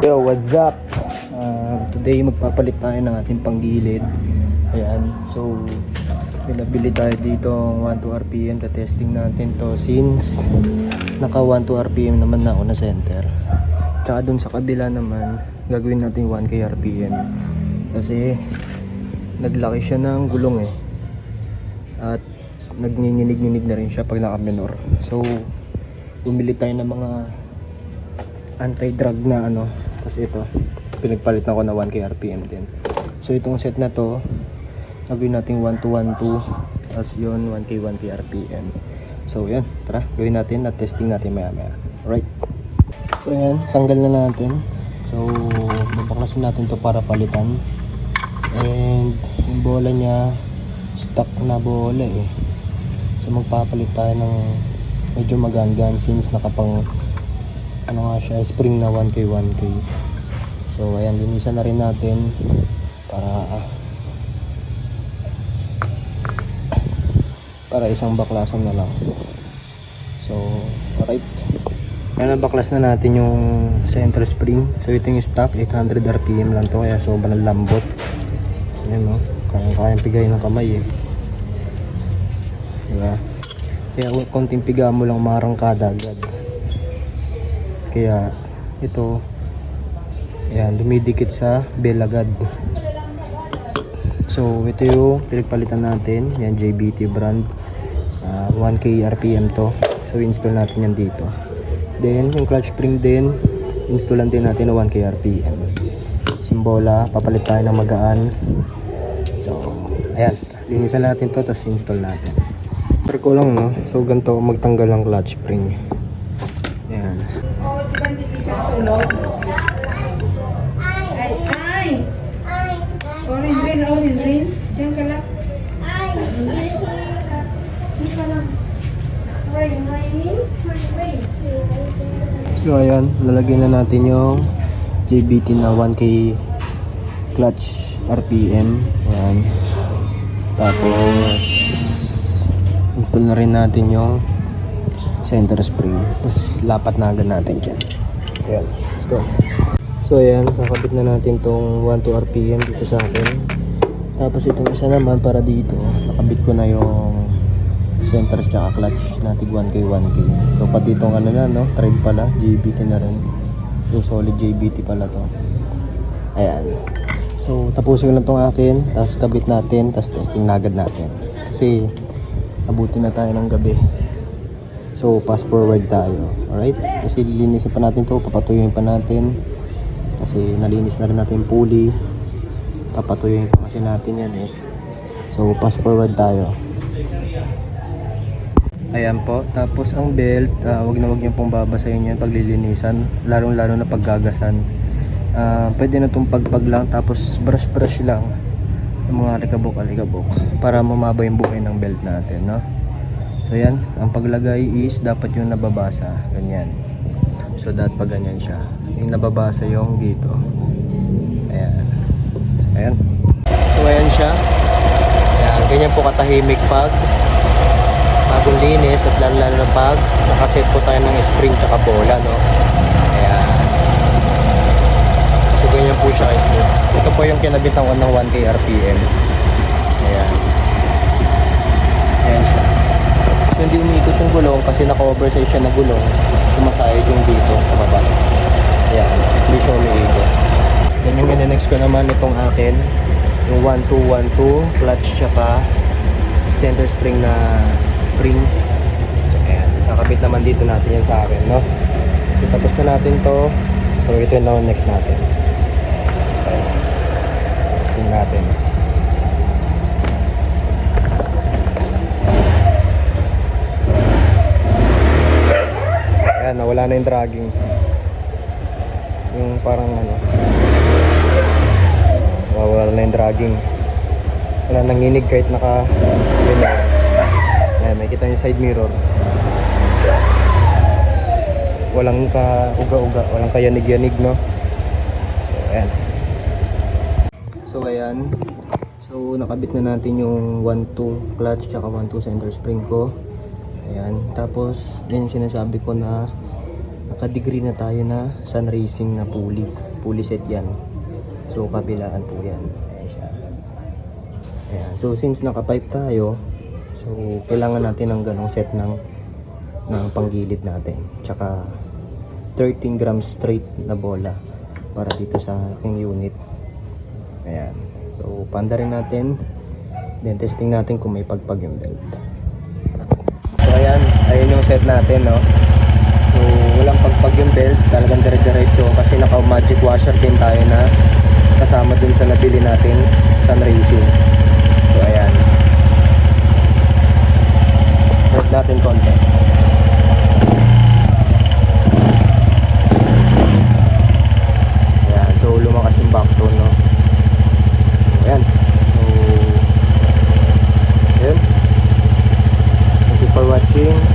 Yo, what's up? Uh, today magpapalit tayo ng ating panggilid. Ayan, so pinabili tayo dito 1 to RPM. Ka-testing natin to since naka 1 to RPM naman na ako na center. Tsaka dun sa kabila naman, gagawin natin 1 k RPM. Kasi naglaki siya ng gulong eh. At nagnginginig-nginig na rin siya pag naka-minor. So, bumili tayo ng mga anti-drag na ano kasi ito pinagpalit na ako na 1k RPM din. So itong set na to gagawin natin 1 to 1 2 tapos yun 1k 1k RPM so yan tara gawin natin at testing natin maya maya alright. So yan tanggal na natin. So babaklasin natin to para palitan. And yung bola niya stuck na bola eh. So magpapalit tayo ng medyo magangan since nakapang ano nga siya spring na 1k 1k so ayan linisan na rin natin para ah, para isang baklasan na lang. So alright. Ayan baklas na natin yung center spring. So ito yung stock 800 rpm lang to kaya sobrang lambot. Ayan no? Kaya kayang pigay ng kamay eh. Diba? Kaya konting piga mo lang marangkada agad kaya ito ayan dumidikit sa bell agad so ito yung pinagpalitan natin yan JBT brand. Ah, 1k RPM to. So install natin yan dito. Then yung clutch spring din installan din natin na 1k RPM simbola papalit tayo ng magaan. So ayan linisan natin to tapos install natin. Pero ko lang no? So ganito magtanggal ang clutch spring Ay, ay! Orange green, orange green. Diyan ka lang. Rain. So ayan, lalagyan na natin yung JBT na 1K clutch RPM. Ayan. Tapos install na rin natin yung center spring. Tapos lapat na agad natin dyan. Ayan, let's go. So ayan, kakabit na natin tong 1 to RPM dito sa akin. Tapos itong isa naman para dito, nakabit ko na yung center tsaka clutch na tig 1K 1K. So pati itong ano na no, thread pala, JBT na rin. So solid JBT pala to. Ayan. So tapusin ko lang tong akin, tapos kabit natin, tapos testing na agad natin. Kasi abuti na tayo ng gabi. So fast forward tayo. Alright? Kasi lilinisin pa natin to, papatuyuin pa natin. Kasi nalinis na rin natin pulley. Papatuyuin pa kasi natin yan eh. So fast forward tayo. Ayan po. Tapos ang belt, ah, wag na wag niyo pong babasahin yan pag lilinisan. Lalong lalo na paggagasan. Ah, pwede na itong pagpag lang tapos brush brush lang. Yung mga alikabok alikabok. Para mumaba yung buhay ng belt natin. No? So yan. Ang paglagay is dapat yung nababasa. Ganyan. So dapat pag ganyan siya. Yung nababasa yung dito. Ayan. Ayan. So ayan siya. Ayan. Ganyan po katahimik pag bagong linis at lalo lalo na pag nakaset po tayo ng spring tsaka bola no ayan so ganyan po siya ito po yung kinabitan ko ng 1k RPM ayan siya so hindi umikot yung gulong kasi naka-oversize siya na gulong. Sumasayad yung dito sa baba. Ayan hindi siya umiikot yan yung in-next ko naman itong akin yung 1212 clutch tsaka center spring na spring. Ayan kakabit naman dito natin yan sa akin no? So tapos na natin to. So ito yung next natin ayan spring natin nawala na yung dragging yung parang ano nawala na yung dragging wala nanginig kahit naka ganyan Ayan, may kita yung side mirror. Walang ka uga-uga, walang kayanig-yanig, no? So, ayan. So, ayan. So, nakabit na natin yung 1-2 clutch tsaka 1-2 center spring ko. Ayan. Tapos, yung sinasabi ko na naka-degree na tayo na sun racing na pulley. fully set yan. So, kabilaan po yan. Ayan. So, since naka-pipe tayo, so, kailangan natin ng ganong set ng ng panggilid natin. Tsaka, 13 grams straight na bola para dito sa aking unit. Ayan. So, panda rin natin. Then, testing natin kung may pagpag yung belt. So, ayan. Ayun yung set natin, no? So, walang pagpag yung belt. Talagang dire-diretso kasi naka-magic washer din tayo na kasama dun sa nabili nating Sun Racing. So, ayan. Hold natin konti. Ayan. So, lumakas yung back tone, no? Ayan. So, ayan. Thank you for watching.